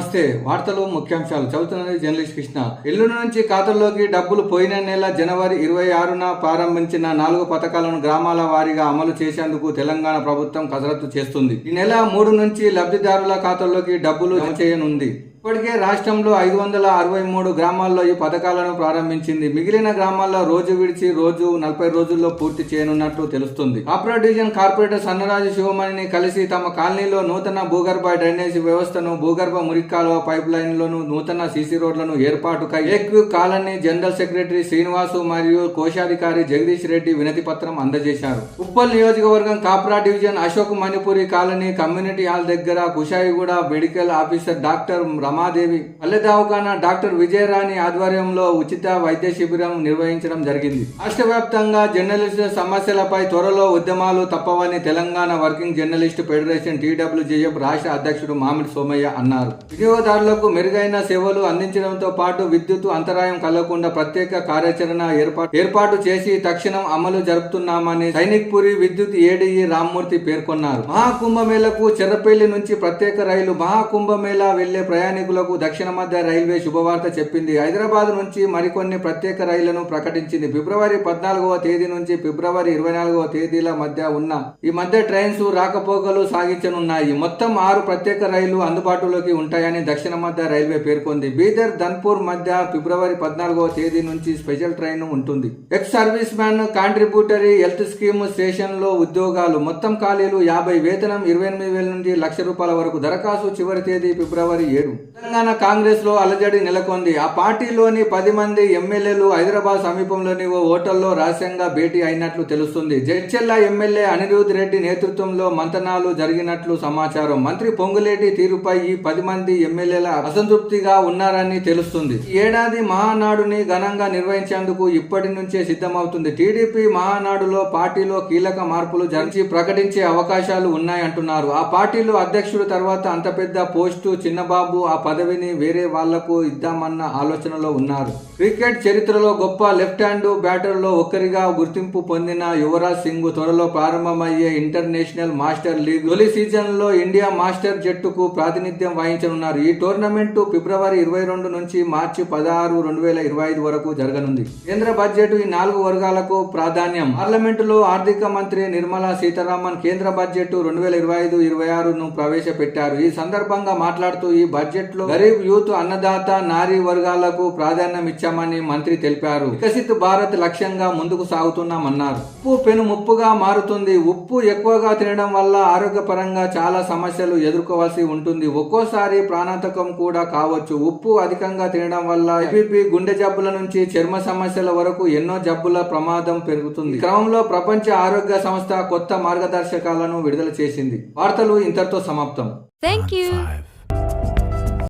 నమస్తే. వార్తలు ముఖ్యాంశాలు. చదువుతున్నది జర్నలిస్ట్ కృష్ణ. ఎల్లుండి నుంచి ఖాతాల్లోకి డబ్బులు పోయిన నెల జనవరి ఇరవై ఆరున ప్రారంభించిన నాలుగు పథకాలను గ్రామాల వారీగా అమలు చేసేందుకు తెలంగాణ ప్రభుత్వం కసరత్తు చేస్తుంది. ఈ నెల మూడు నుంచి లబ్ధిదారుల ఖాతాల్లోకి డబ్బులు జమ చేయనుంది. ఇప్పటికే రాష్ట్రంలో ఐదు వందల అరవై మూడు గ్రామాల్లో ఈ పథకాలను ప్రారంభించింది. మిగిలిన గ్రామాల్లో రోజు విడిచి రోజు నలభై రోజుల్లో పూర్తి చేయనున్నట్లు తెలుస్తుంది. కాపురా డివిజన్ కార్పొరేటర్ సన్నరాజు శివమణిని కలిసి తమ కాలనీలో నూతన భూగర్భ డ్రైనేజీ వ్యవస్థను భూగర్భ మురికాలువ పైప్ లైన్లను నూతన సీసీ రోడ్లను ఏర్పాటుకై A Q colony general secretary Srinivasu మరియు కోశాధికారి జగదీష్ రెడ్డి వినతి పత్రం అందజేశారు. ఉప్పల్ నియోజకవర్గం Kapra division Ashok Manipuri colony community hall దగ్గర Kushaiguda medical officer doctor Ramadevi పల్లె దవాఖానా డాక్టర్ విజయరాణి ఆధ్వర్యంలో ఉచిత వైద్య శిబిరం నిర్వహించడం జరిగింది. రాష్ట్ర వ్యాప్తంగా జర్నలిస్టుల సమస్యలపై త్వరలో ఉద్యమాలు తప్పవని Telangana working journalist federation TWJF రాష్ట్ర అధ్యక్షుడు మామిడి సోమయ్య అన్నారు. వినియోగదారులకు మెరుగైన సేవలు అందించడంతో పాటు విద్యుత్ అంతరాయం కలగకుండా ప్రత్యేక కార్యాచరణ ఏర్పాటు ఏర్పాటు చేసి తక్షణం అమలు జరుపుతున్నామని సైనిక్ పురి విద్యుత్ ఏడీఈ రామ్మూర్తి పేర్కొన్నారు. మహాకుంభమేళకు చెర్రపల్లి నుంచి ప్రత్యేక రైలు మహాకుంభమేళ వెళ్ళే ప్రయాణికులకు దక్షిణ మధ్య రైల్వే శుభవార్త చెప్పింది. హైదరాబాద్ నుంచి మరికొన్ని ప్రత్యేక రైళ్ళను ప్రకటించింది. ఫిబ్రవరి పద్నాలుగవ తేదీ నుంచి ఫిబ్రవరి ఇరవై నాలుగవ తేదీల మధ్య ఉన్న ఈ మధ్య ట్రైన్స్ రాకపోకలు సాగించనున్నాయి. మొత్తం ఆరు ప్రత్యేక రైళ్ళు అందుబాటులోకి ఉంటాయని దక్షిణ మధ్య రైల్వే పేర్కొంది. బీదర్ ధన్పూర్ మధ్య ఫిబ్రవరి పద్నాలుగవ తేదీ నుంచి స్పెషల్ ట్రైన్ ఉంటుంది. Ex service man contributory health scheme స్టేషన్లో ఉద్యోగాలు. మొత్తం ఖాళీలు యాభై వేతనం ఇరవై ఎనిమిది వేల నుండి లక్ష రూపాయల వరకు. దరఖాస్తు చివరి తేదీ ఫిబ్రవరి ఏడు. తెలంగాణ కాంగ్రెస్లో అలజడి నెలకొంది. ఆ పార్టీలోని పది మంది ఎమ్మెల్యేలు హైదరాబాద్ సమీపంలోని ఓ హోటల్లో రహస్యంగా భేటీ అయినట్లు తెలుస్తుంది. జడ్చెల్ల ఎమ్మెల్యే అనిరుద్ రెడ్డి నేతృత్వంలో మంతనాలు జరిగినట్లు సమాచారం. మంత్రి పొంగులేటి తీరుపై ఈ పది మంది ఎమ్మెల్యేల అసంతృప్తిగా ఉన్నారని తెలుస్తుంది. ఏడాది మహానాడుని ఘనంగా నిర్వహించేందుకు ఇప్పటి నుంచే సిద్ధమవుతుంది. టీడీపీ మహానాడులో పార్టీలో కీలక మార్పులు జరిచి ప్రకటించే అవకాశాలు ఉన్నాయంటున్నారు. ఆ పార్టీలో అధ్యక్షుడు తర్వాత అంత పెద్ద పోస్టు చిన్నబాబు ఆ పదవిని వేరే వాళ్ళకు ఇద్దామన్న ఆలోచనలో ఉన్నారు. క్రికెట్ చరిత్రలో గొప్ప లెఫ్ట్ హ్యాండ్ బ్యాటర్లో ఒకరిగా గుర్తింపు పొందిన యువరాజ్ సింగ్ త్వరలో ప్రారంభమయ్యే ఇంటర్నేషనల్ మాస్టర్ లీగ్ తొలి సీజన్లో ఇండియా మాస్టర్ జట్టుకు ప్రాతినిధ్యం వహించనున్నారు. ఈ టోర్నమెంట్ ఫిబ్రవరి ఇరవై రెండు నుంచి మార్చి పదహారు రెండు వేల ఇరవై ఐదు వరకు జరగనుంది. కేంద్ర బడ్జెట్ ఈ నాలుగు వర్గాలకు ప్రాధాన్యం. పార్లమెంటులో ఆర్థిక మంత్రి నిర్మలా సీతారామన్ కేంద్ర బడ్జెట్ రెండు వేల ఇరవై ఐదు ఇరవై ఆరును ప్రవేశపెట్టారు. ఈ సందర్భంగా మాట్లాడుతూ ఈ బడ్జెట్ లో గరీబ్ యూత్ అన్నదాత నారీ వర్గాలకు ప్రాధాన్యం ఇచ్చామని మంత్రి తెలిపారు. వికసిత్ భారత్ లక్ష్యంగా ముందుకు సాగుతున్నామన్నారు. ఉప్పు పెను ముప్పుగా మారుతుంది. ఉప్పు ఎక్కువగా తినడం వల్ల ఆరోగ్యపరంగా చాలా సమస్యలు ఎదుర్కోవాల్సి ఉంటుంది. ఒక్కోసారి ప్రాణాంతకం కూడా కావచ్చు. ఉప్పు అధికంగా తినడం వల్ల బీపీ గుండె జబ్బుల నుంచి చర్మ సమస్యల వరకు ఎన్నో జబ్బుల ప్రమాదం పెరుగుతుంది. క్రమంలో ప్రపంచ ఆరోగ్య సంస్థ కొత్త మార్గదర్శకాలను విడుదల చేసింది. వార్తలు ఇంతటితో సమాప్తం. Thank you. Five.